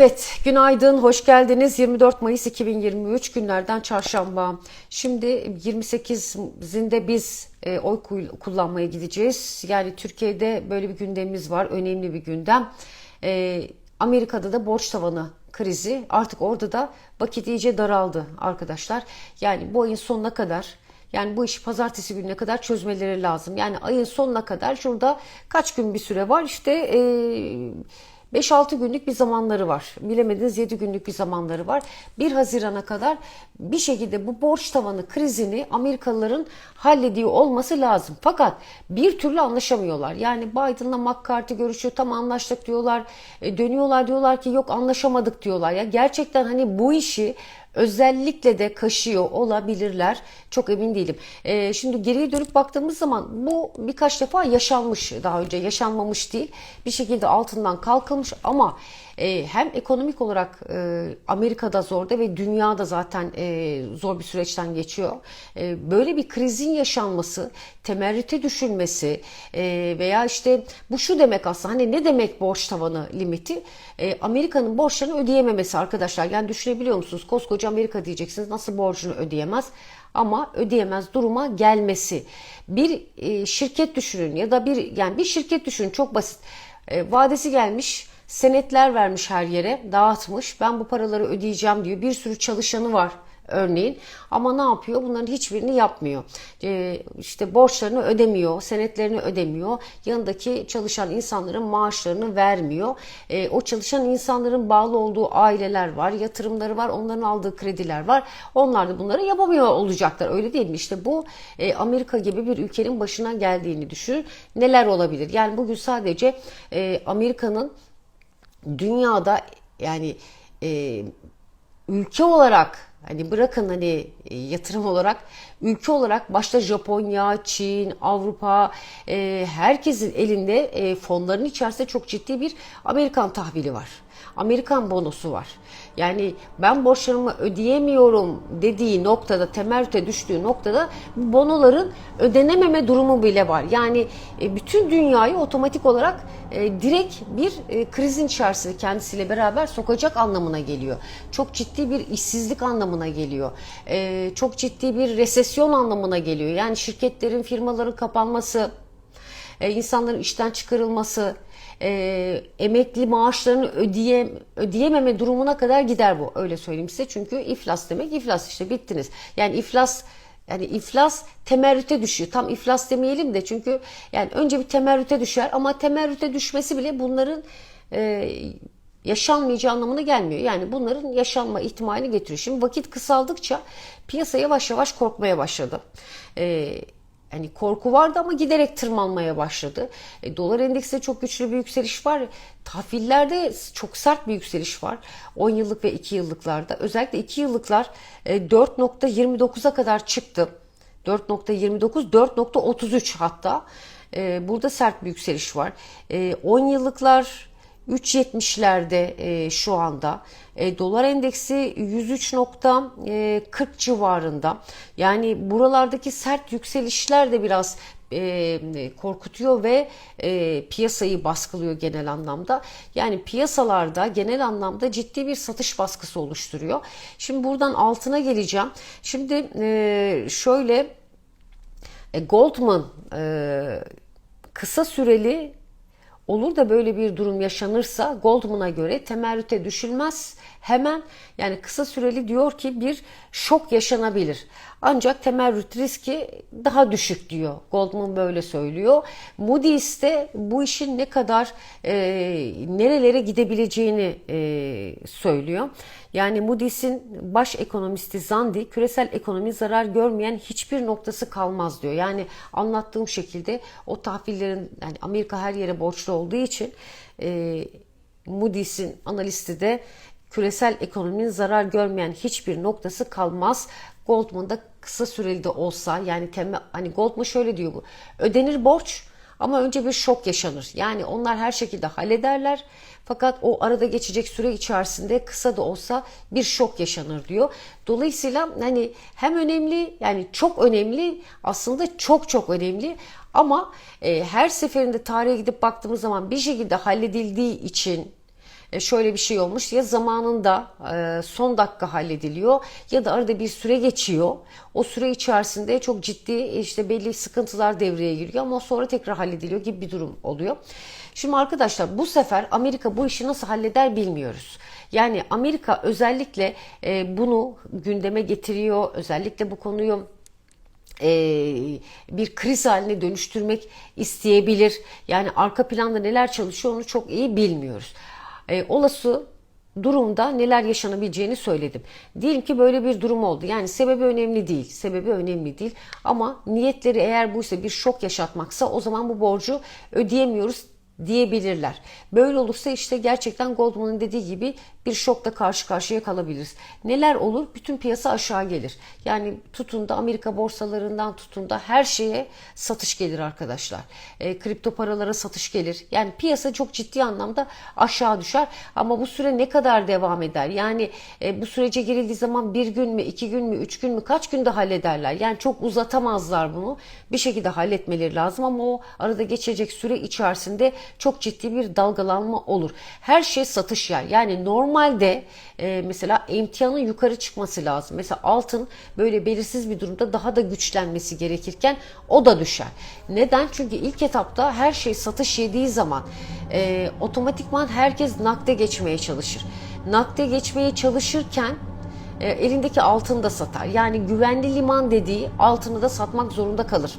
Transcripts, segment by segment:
Evet, günaydın, hoş geldiniz. 24 Mayıs 2023 günlerden çarşamba. Şimdi 28'inde biz e, oy kullanmaya gideceğiz. Yani Türkiye'de böyle bir gündemimiz var, önemli bir gündem. E, Amerika'da da borç tavanı krizi artık orada da vakit iyice daraldı arkadaşlar. Yani bu ayın sonuna kadar yani bu işi pazartesi gününe kadar çözmeleri lazım. Yani ayın sonuna kadar şurada kaç gün bir süre var işte e, 5-6 günlük bir zamanları var. Bilemediniz 7 günlük bir zamanları var. 1 Haziran'a kadar bir şekilde bu borç tavanı krizini Amerikalıların hallediyor olması lazım. Fakat bir türlü anlaşamıyorlar. Yani Biden'la McCarthy görüşüyor tam anlaştık diyorlar. E, dönüyorlar diyorlar ki yok anlaşamadık diyorlar. Ya gerçekten hani bu işi özellikle de kaşıyor olabilirler. Çok emin değilim. Ee, şimdi geriye dönüp baktığımız zaman bu birkaç defa yaşanmış daha önce yaşanmamış değil. Bir şekilde altından kalkılmış ama e, hem ekonomik olarak e, Amerika'da zorda ve dünyada zaten e, zor bir süreçten geçiyor. E, böyle bir krizin yaşanması, temerrüte düşülmesi veya işte bu şu demek aslında hani ne demek borç tavanı limiti? Amerika'nın borçlarını ödeyememesi arkadaşlar. Yani düşünebiliyor musunuz? Koskoca Amerika diyeceksiniz nasıl borcunu ödeyemez? ama ödeyemez duruma gelmesi. Bir şirket düşünün ya da bir yani bir şirket düşünün çok basit. Vadesi gelmiş, senetler vermiş her yere, dağıtmış. Ben bu paraları ödeyeceğim diyor. Bir sürü çalışanı var örneğin. Ama ne yapıyor? Bunların hiçbirini yapmıyor. Ee, işte borçlarını ödemiyor, senetlerini ödemiyor. Yanındaki çalışan insanların maaşlarını vermiyor. Ee, o çalışan insanların bağlı olduğu aileler var, yatırımları var, onların aldığı krediler var. Onlar da bunları yapamıyor olacaklar. Öyle değil mi? İşte bu e, Amerika gibi bir ülkenin başına geldiğini düşün. Neler olabilir? Yani bugün sadece e, Amerika'nın dünyada yani e, ülke olarak hani bırakın hani yatırım olarak ülke olarak başta Japonya, Çin, Avrupa e, herkesin elinde e, fonların içerisinde çok ciddi bir Amerikan tahvili var. Amerikan bonosu var. Yani ben borçlarımı ödeyemiyorum dediği noktada, temerrüte düştüğü noktada bu bonoların ödenememe durumu bile var. Yani e, bütün dünyayı otomatik olarak e, direkt bir e, krizin içerisinde kendisiyle beraber sokacak anlamına geliyor. Çok ciddi bir işsizlik anlamına geliyor. Çok ciddi bir resesyon anlamına geliyor. Yani şirketlerin, firmaların kapanması, e, insanların işten çıkarılması, e, emekli maaşlarını ödeye, ödeyememe durumuna kadar gider bu. Öyle söyleyeyim size. Çünkü iflas demek iflas işte bittiniz. Yani iflas yani iflas temerrüte düşüyor. Tam iflas demeyelim de çünkü yani önce bir temerrüte düşer ama temerrüte düşmesi bile bunların e, yaşanmayacağı anlamına gelmiyor. Yani bunların yaşanma ihtimalini getiriyor. Şimdi vakit kısaldıkça piyasa yavaş yavaş korkmaya başladı. Eee yani korku vardı ama giderek tırmanmaya başladı. E, dolar endekste çok güçlü bir yükseliş var. Tahvillerde çok sert bir yükseliş var. 10 yıllık ve 2 yıllıklarda. Özellikle 2 yıllıklar e, 4.29'a kadar çıktı. 4.29, 4.33 hatta. E, burada sert bir yükseliş var. E, 10 yıllıklar 3.70'lerde e, şu anda. E, dolar endeksi 103.40 civarında. Yani buralardaki sert yükselişler de biraz e, korkutuyor ve e, piyasayı baskılıyor genel anlamda. Yani piyasalarda genel anlamda ciddi bir satış baskısı oluşturuyor. Şimdi buradan altına geleceğim. Şimdi e, şöyle e, Goldman e, kısa süreli olur da böyle bir durum yaşanırsa Goldman'a göre temerrüte düşülmez. Hemen yani kısa süreli diyor ki bir şok yaşanabilir. Ancak temerrüt riski daha düşük diyor. Goldman böyle söylüyor. Moody's de bu işin ne kadar e, nerelere gidebileceğini e, söylüyor. Yani Moody's'in baş ekonomisti Zandi küresel ekonomi zarar görmeyen hiçbir noktası kalmaz diyor. Yani anlattığım şekilde o tahvillerin yani Amerika her yere borçlu olduğu için e, Moody's'in analisti de küresel ekonominin zarar görmeyen hiçbir noktası kalmaz. Goldman'da kısa süreli de olsa yani temme, hani Goldman şöyle diyor bu. Ödenir borç ama önce bir şok yaşanır. Yani onlar her şekilde hallederler. Fakat o arada geçecek süre içerisinde kısa da olsa bir şok yaşanır diyor. Dolayısıyla hani hem önemli yani çok önemli aslında çok çok önemli ama e, her seferinde tarihe gidip baktığımız zaman bir şekilde halledildiği için şöyle bir şey olmuş ya zamanında e, son dakika hallediliyor ya da arada bir süre geçiyor. O süre içerisinde çok ciddi işte belli sıkıntılar devreye giriyor ama sonra tekrar hallediliyor gibi bir durum oluyor. Şimdi arkadaşlar bu sefer Amerika bu işi nasıl halleder bilmiyoruz. Yani Amerika özellikle e, bunu gündeme getiriyor. Özellikle bu konuyu e, bir kriz haline dönüştürmek isteyebilir. Yani arka planda neler çalışıyor onu çok iyi bilmiyoruz. E, olası durumda neler yaşanabileceğini söyledim. Diyelim ki böyle bir durum oldu. Yani sebebi önemli değil. Sebebi önemli değil. Ama niyetleri eğer buysa bir şok yaşatmaksa o zaman bu borcu ödeyemiyoruz diyebilirler. Böyle olursa işte gerçekten Goldman'ın dediği gibi bir şokla karşı karşıya kalabiliriz. Neler olur? Bütün piyasa aşağı gelir. Yani tutun da Amerika borsalarından tutun da her şeye satış gelir arkadaşlar. E, kripto paralara satış gelir. Yani piyasa çok ciddi anlamda aşağı düşer. Ama bu süre ne kadar devam eder? Yani e, bu sürece girildiği zaman bir gün mü, iki gün mü, üç gün mü, kaç günde hallederler? Yani çok uzatamazlar bunu. Bir şekilde halletmeleri lazım ama o arada geçecek süre içerisinde çok ciddi bir dalgalanma olur. Her şey satış yer. Yani normalde e, mesela emtianın yukarı çıkması lazım. Mesela altın böyle belirsiz bir durumda daha da güçlenmesi gerekirken o da düşer. Neden? Çünkü ilk etapta her şey satış yediği zaman e, otomatikman herkes nakde geçmeye çalışır. Nakde geçmeye çalışırken e, elindeki altını da satar. Yani güvenli liman dediği altını da satmak zorunda kalır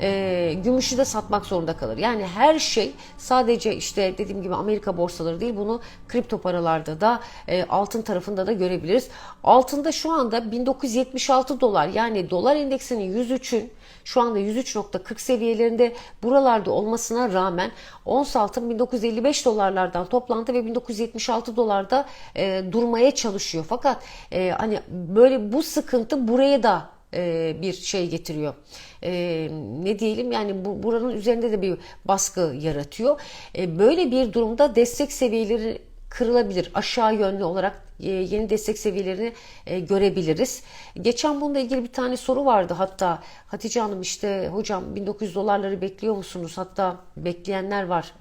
e, gümüşü de satmak zorunda kalır. Yani her şey sadece işte dediğim gibi Amerika borsaları değil bunu kripto paralarda da e, altın tarafında da görebiliriz. Altında şu anda 1976 dolar yani dolar endeksinin 103'ün şu anda 103.40 seviyelerinde buralarda olmasına rağmen ons altın 1955 dolarlardan toplantı ve 1976 dolarda e, durmaya çalışıyor. Fakat e, hani böyle bu sıkıntı buraya da e, bir şey getiriyor. E, ne diyelim yani bu, buranın üzerinde de bir baskı yaratıyor. E, böyle bir durumda destek seviyeleri kırılabilir. Aşağı yönlü olarak yeni destek seviyelerini görebiliriz. Geçen bununla ilgili bir tane soru vardı hatta Hatice Hanım işte hocam 1900 dolarları bekliyor musunuz? Hatta bekleyenler var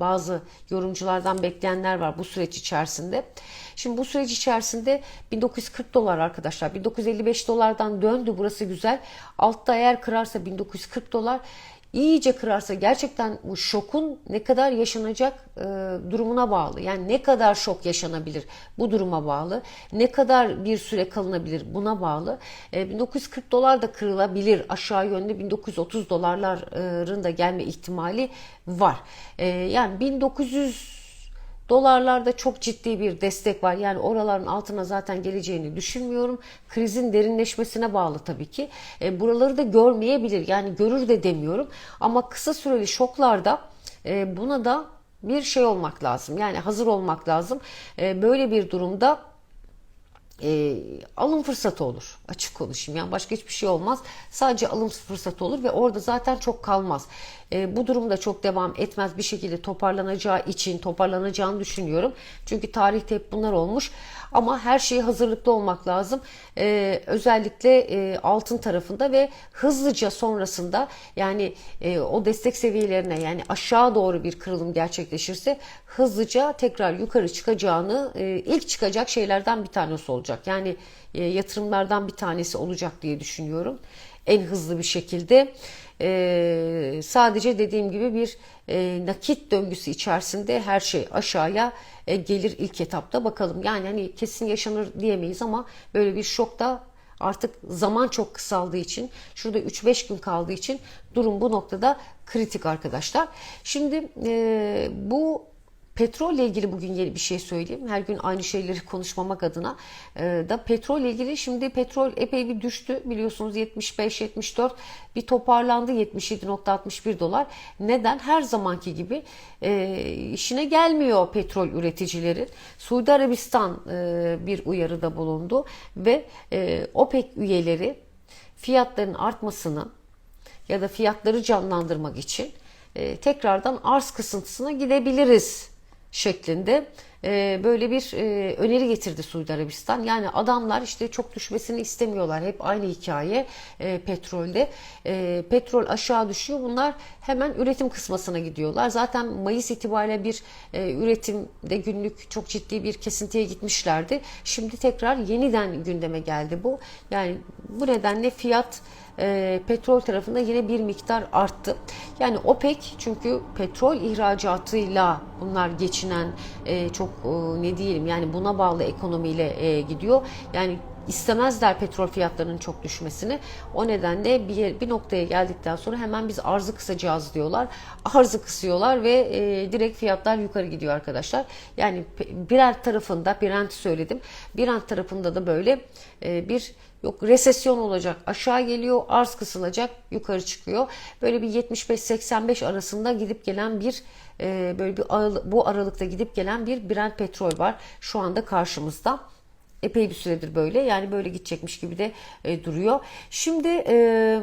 bazı yorumculardan bekleyenler var bu süreç içerisinde. Şimdi bu süreç içerisinde 1940 dolar arkadaşlar 1955 dolardan döndü burası güzel. Altta eğer kırarsa 1940 dolar iyice kırarsa gerçekten bu şokun ne kadar yaşanacak e, durumuna bağlı. Yani ne kadar şok yaşanabilir bu duruma bağlı. Ne kadar bir süre kalınabilir buna bağlı. E, 1940 dolar da kırılabilir. Aşağı yönde 1930 dolarların da gelme ihtimali var. E, yani 1900 Dolarlarda çok ciddi bir destek var. Yani oraların altına zaten geleceğini düşünmüyorum. Krizin derinleşmesine bağlı tabii ki. E, buraları da görmeyebilir. Yani görür de demiyorum. Ama kısa süreli şoklarda e, buna da bir şey olmak lazım. Yani hazır olmak lazım. E, böyle bir durumda e, alım fırsatı olur. Açık konuşayım. Yani başka hiçbir şey olmaz. Sadece alım fırsatı olur ve orada zaten çok kalmaz. E, bu durumda çok devam etmez. Bir şekilde toparlanacağı için toparlanacağını düşünüyorum. Çünkü tarihte hep bunlar olmuş. Ama her şeye hazırlıklı olmak lazım. E, özellikle e, altın tarafında ve hızlıca sonrasında yani e, o destek seviyelerine yani aşağı doğru bir kırılım gerçekleşirse hızlıca tekrar yukarı çıkacağını e, ilk çıkacak şeylerden bir tanesi olacak. Yani e, yatırımlardan bir tanesi olacak diye düşünüyorum. En hızlı bir şekilde. E, sadece dediğim gibi bir e, nakit döngüsü içerisinde her şey aşağıya e, gelir ilk etapta bakalım. Yani hani kesin yaşanır diyemeyiz ama böyle bir şok da artık zaman çok kısaldığı için şurada 3-5 gün kaldığı için durum bu noktada kritik arkadaşlar. Şimdi e, bu Petrolle ilgili bugün yeni bir şey söyleyeyim. Her gün aynı şeyleri konuşmamak adına e, da petrolle ilgili şimdi petrol epey bir düştü biliyorsunuz 75-74 bir toparlandı 77.61 dolar. Neden? Her zamanki gibi e, işine gelmiyor petrol üreticilerin. Suudi Arabistan e, bir uyarıda bulundu ve e, OPEC üyeleri fiyatların artmasını ya da fiyatları canlandırmak için e, tekrardan arz kısıntısına gidebiliriz şeklinde e, böyle bir e, öneri getirdi Suudi Arabistan. Yani adamlar işte çok düşmesini istemiyorlar. Hep aynı hikaye e, petrolde. Petrol aşağı düşüyor. Bunlar hemen üretim kısmasına gidiyorlar. Zaten Mayıs itibariyle bir üretimde günlük çok ciddi bir kesintiye gitmişlerdi. Şimdi tekrar yeniden gündeme geldi bu. Yani bu nedenle fiyat petrol tarafında yine bir miktar arttı. Yani OPEC çünkü petrol ihracatıyla bunlar geçinen çok e, ne diyelim yani buna bağlı ekonomiyle e, gidiyor. Yani istemezler petrol fiyatlarının çok düşmesini. O nedenle bir, yer- bir noktaya geldikten sonra hemen biz arzı kısacağız diyorlar. Arzı kısıyorlar ve e, direkt fiyatlar yukarı gidiyor arkadaşlar. Yani Brent tarafında, Brent söyledim. Brent tarafında da böyle e, bir Yok resesyon olacak aşağı geliyor arz kısılacak yukarı çıkıyor. Böyle bir 75-85 arasında gidip gelen bir e, böyle bir bu aralıkta gidip gelen bir Brent petrol var şu anda karşımızda. Epey bir süredir böyle yani böyle gidecekmiş gibi de e, duruyor. Şimdi e,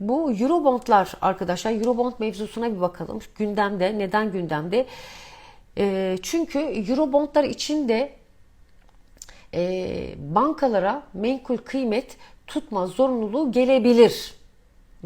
bu Eurobondlar arkadaşlar Eurobond mevzusuna bir bakalım. Gündemde neden gündemde? E, çünkü Eurobondlar içinde e, bankalara menkul kıymet tutma zorunluluğu gelebilir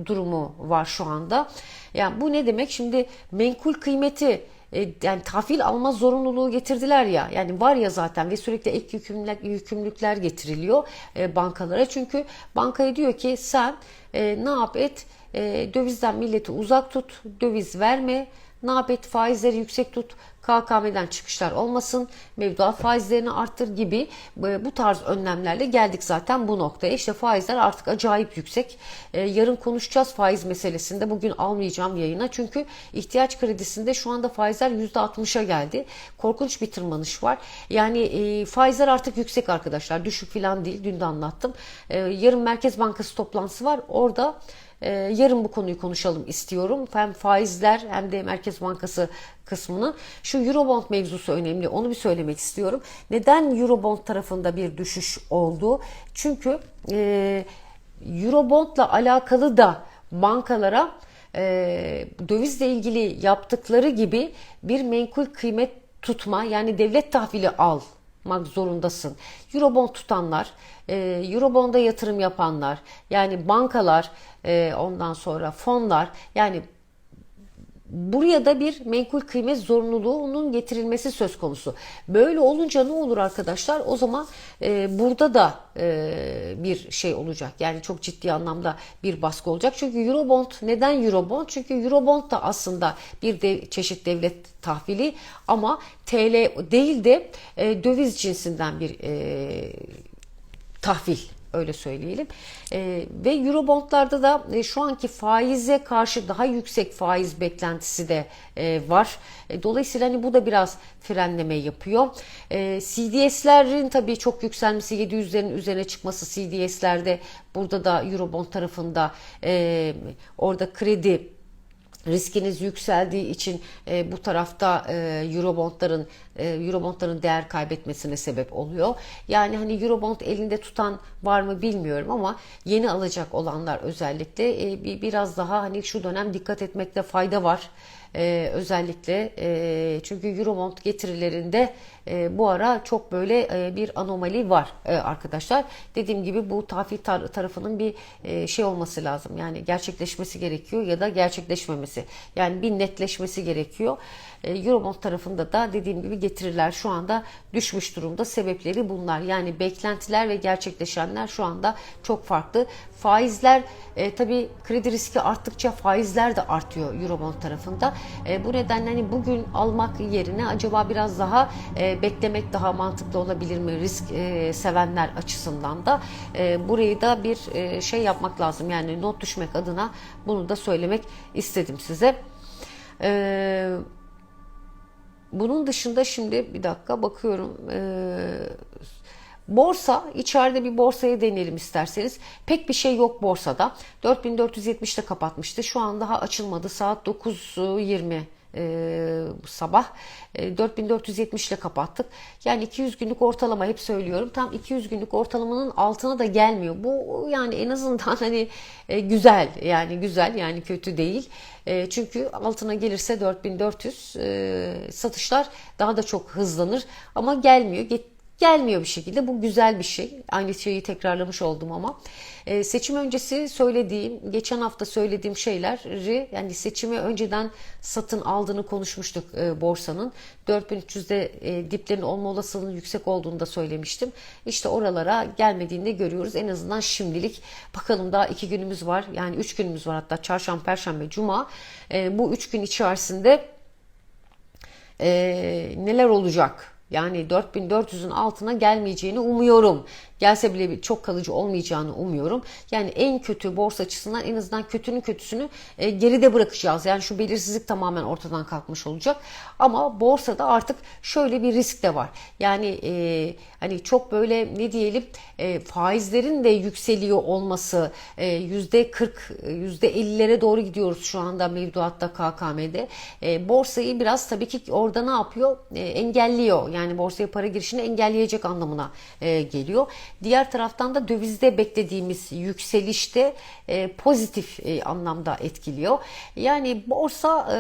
durumu var şu anda. Yani bu ne demek? Şimdi menkul kıymeti e, yani tahvil alma zorunluluğu getirdiler ya. Yani var ya zaten ve sürekli ek yükümlülükler, yükümlülükler getiriliyor e, bankalara. Çünkü bankaya diyor ki sen e, ne yap et? E, dövizden milleti uzak tut, döviz verme. Ne? Faizleri yüksek tut. KKM'den çıkışlar olmasın, mevduat faizlerini arttır gibi e, bu tarz önlemlerle geldik zaten bu noktaya. İşte faizler artık acayip yüksek. E, Yarın konuşacağız faiz meselesinde. Bugün almayacağım yayına çünkü ihtiyaç kredisinde şu anda faizler %60'a geldi. Korkunç bir tırmanış var. Yani e, faizler artık yüksek arkadaşlar. Düşük falan değil. Dün de anlattım. Yarın Merkez Bankası toplantısı var. Orada ee, yarın bu konuyu konuşalım istiyorum. Hem faizler hem de Merkez Bankası kısmını. Şu Eurobond mevzusu önemli. Onu bir söylemek istiyorum. Neden Eurobond tarafında bir düşüş oldu? Çünkü e, Eurobond'la alakalı da bankalara e, dövizle ilgili yaptıkları gibi bir menkul kıymet tutma yani devlet tahvili al yapmak zorundasın. Eurobond tutanlar, e, Eurobond'a yatırım yapanlar, yani bankalar, e, ondan sonra fonlar, yani buraya da bir menkul kıymet zorunluluğunun getirilmesi söz konusu. Böyle olunca ne olur arkadaşlar? O zaman e, burada da e, bir şey olacak. Yani çok ciddi anlamda bir baskı olacak. Çünkü Eurobond neden Eurobond? Çünkü Eurobond da aslında bir de, çeşit devlet tahvili ama TL değil de e, döviz cinsinden bir e, tahvil öyle söyleyelim. E, ve Eurobondlarda da e, şu anki faize karşı daha yüksek faiz beklentisi de e, var. E, dolayısıyla hani bu da biraz frenleme yapıyor. E, CDS'lerin tabii çok yükselmesi 700'lerin üzerine çıkması CDS'lerde burada da Eurobond tarafında e, orada kredi riskiniz yükseldiği için e, bu tarafta e, eurobondların e, eurobondların değer kaybetmesine sebep oluyor. Yani hani eurobond elinde tutan var mı bilmiyorum ama yeni alacak olanlar özellikle e, bir biraz daha hani şu dönem dikkat etmekte fayda var. Ee, özellikle e, çünkü Eurobond getirilerinde e, bu ara çok böyle e, bir anomali var e, arkadaşlar. Dediğim gibi bu tahvil tar- tarafının bir e, şey olması lazım. Yani gerçekleşmesi gerekiyor ya da gerçekleşmemesi. Yani bir netleşmesi gerekiyor. E, Eurobond tarafında da dediğim gibi getiriler şu anda düşmüş durumda. Sebepleri bunlar. Yani beklentiler ve gerçekleşenler şu anda çok farklı. Faizler e, tabii kredi riski arttıkça faizler de artıyor Eurobond tarafında. E, bu nedenle hani bugün almak yerine acaba biraz daha e, beklemek daha mantıklı olabilir mi risk e, sevenler açısından da e, burayı da bir e, şey yapmak lazım. Yani not düşmek adına bunu da söylemek istedim size. Eee bunun dışında şimdi bir dakika bakıyorum. Ee, borsa, içeride bir borsaya deneyelim isterseniz. Pek bir şey yok borsada. 4470'te kapatmıştı. Şu an daha açılmadı. Saat 9.20 e, sabah. E, 4470 ile kapattık. Yani 200 günlük ortalama hep söylüyorum. Tam 200 günlük ortalamanın altına da gelmiyor. Bu yani en azından hani e, güzel yani güzel yani kötü değil. E, çünkü altına gelirse 4400 e, satışlar daha da çok hızlanır ama gelmiyor. Get- gelmiyor bir şekilde. Bu güzel bir şey. Aynı şeyi tekrarlamış oldum ama. Ee, seçim öncesi söylediğim, geçen hafta söylediğim şeyleri yani seçimi önceden satın aldığını konuşmuştuk e, borsanın. 4300'de e, diplerin olma olasılığının yüksek olduğunu da söylemiştim. İşte oralara gelmediğini de görüyoruz. En azından şimdilik bakalım daha iki günümüz var. Yani üç günümüz var hatta çarşamba, perşembe, cuma. E, bu üç gün içerisinde e, neler olacak? Yani 4400'ün altına gelmeyeceğini umuyorum. Gelse bile çok kalıcı olmayacağını umuyorum. Yani en kötü borsa açısından en azından kötünün kötüsünü e, geride bırakacağız. Yani şu belirsizlik tamamen ortadan kalkmış olacak. Ama borsada artık şöyle bir risk de var. Yani e, hani çok böyle ne diyelim e, faizlerin de yükseliyor olması e, yüzde 40 yüzde 50'lere doğru gidiyoruz şu anda mevduatta KKM'de. E, borsayı biraz tabii ki orada ne yapıyor? E, engelliyor. Yani borsaya para girişini engelleyecek anlamına e, geliyor. Diğer taraftan da dövizde beklediğimiz yükselişte e, pozitif e, anlamda etkiliyor. Yani borsa e,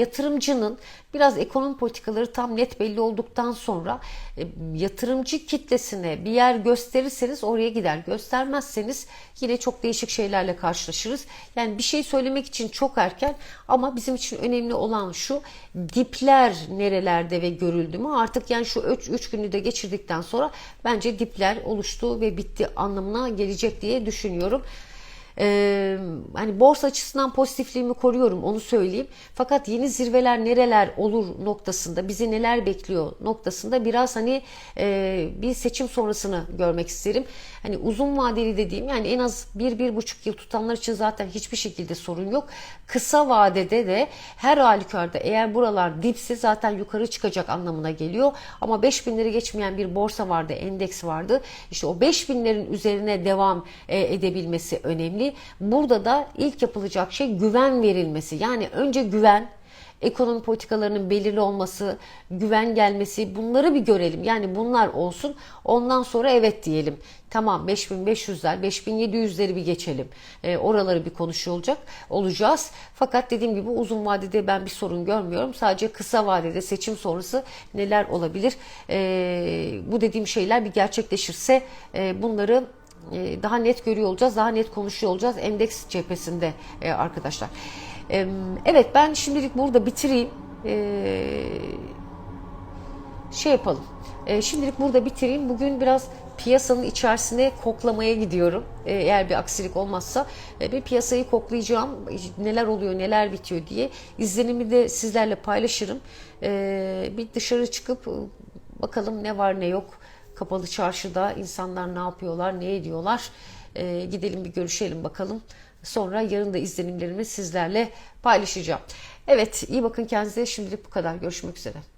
yatırımcının biraz ekonomi politikaları tam net belli olduktan sonra e, yatırımcı kitlesine bir yer gösterirseniz oraya gider. Göstermezseniz yine çok değişik şeylerle karşılaşırız. Yani bir şey söylemek için çok erken ama bizim için önemli olan şu dipler nerelerde ve görüldü mü artık yani şu 3 günü de geçirdikten sonra bence dipler oluştu ve bitti anlamına gelecek diye düşünüyorum. Ee, hani borsa açısından pozitifliğimi koruyorum onu söyleyeyim. Fakat yeni zirveler nereler olur noktasında bizi neler bekliyor noktasında biraz hani e, bir seçim sonrasını görmek isterim. Hani uzun vadeli dediğim yani en az bir bir buçuk yıl tutanlar için zaten hiçbir şekilde sorun yok. Kısa vadede de her halükarda eğer buralar dipse zaten yukarı çıkacak anlamına geliyor. Ama 5000'leri geçmeyen bir borsa vardı, endeks vardı. İşte o 5000'lerin üzerine devam e, edebilmesi önemli. Burada da ilk yapılacak şey güven verilmesi. Yani önce güven, ekonomi politikalarının belirli olması, güven gelmesi bunları bir görelim. Yani bunlar olsun. Ondan sonra evet diyelim. Tamam 5500'ler, 5700'leri bir geçelim. E, oraları bir konuşuyor olacak, olacağız. Fakat dediğim gibi uzun vadede ben bir sorun görmüyorum. Sadece kısa vadede seçim sonrası neler olabilir? E, bu dediğim şeyler bir gerçekleşirse e, bunları daha net görüyor olacağız, daha net konuşuyor olacağız endeks cephesinde e, arkadaşlar. E, Evet ben şimdilik burada bitireyim. E, Şey yapalım. E, Şimdilik burada bitireyim. Bugün biraz piyasanın içerisine koklamaya gidiyorum. E, Eğer bir aksilik olmazsa e, bir piyasayı koklayacağım. Neler oluyor, neler bitiyor diye. İzlenimi de sizlerle paylaşırım. E, Bir dışarı çıkıp e, bakalım ne var ne yok. Kapalı çarşıda insanlar ne yapıyorlar, ne ediyorlar. E, gidelim bir görüşelim bakalım. Sonra yarın da izlenimlerimi sizlerle paylaşacağım. Evet iyi bakın kendinize. Şimdilik bu kadar. Görüşmek üzere.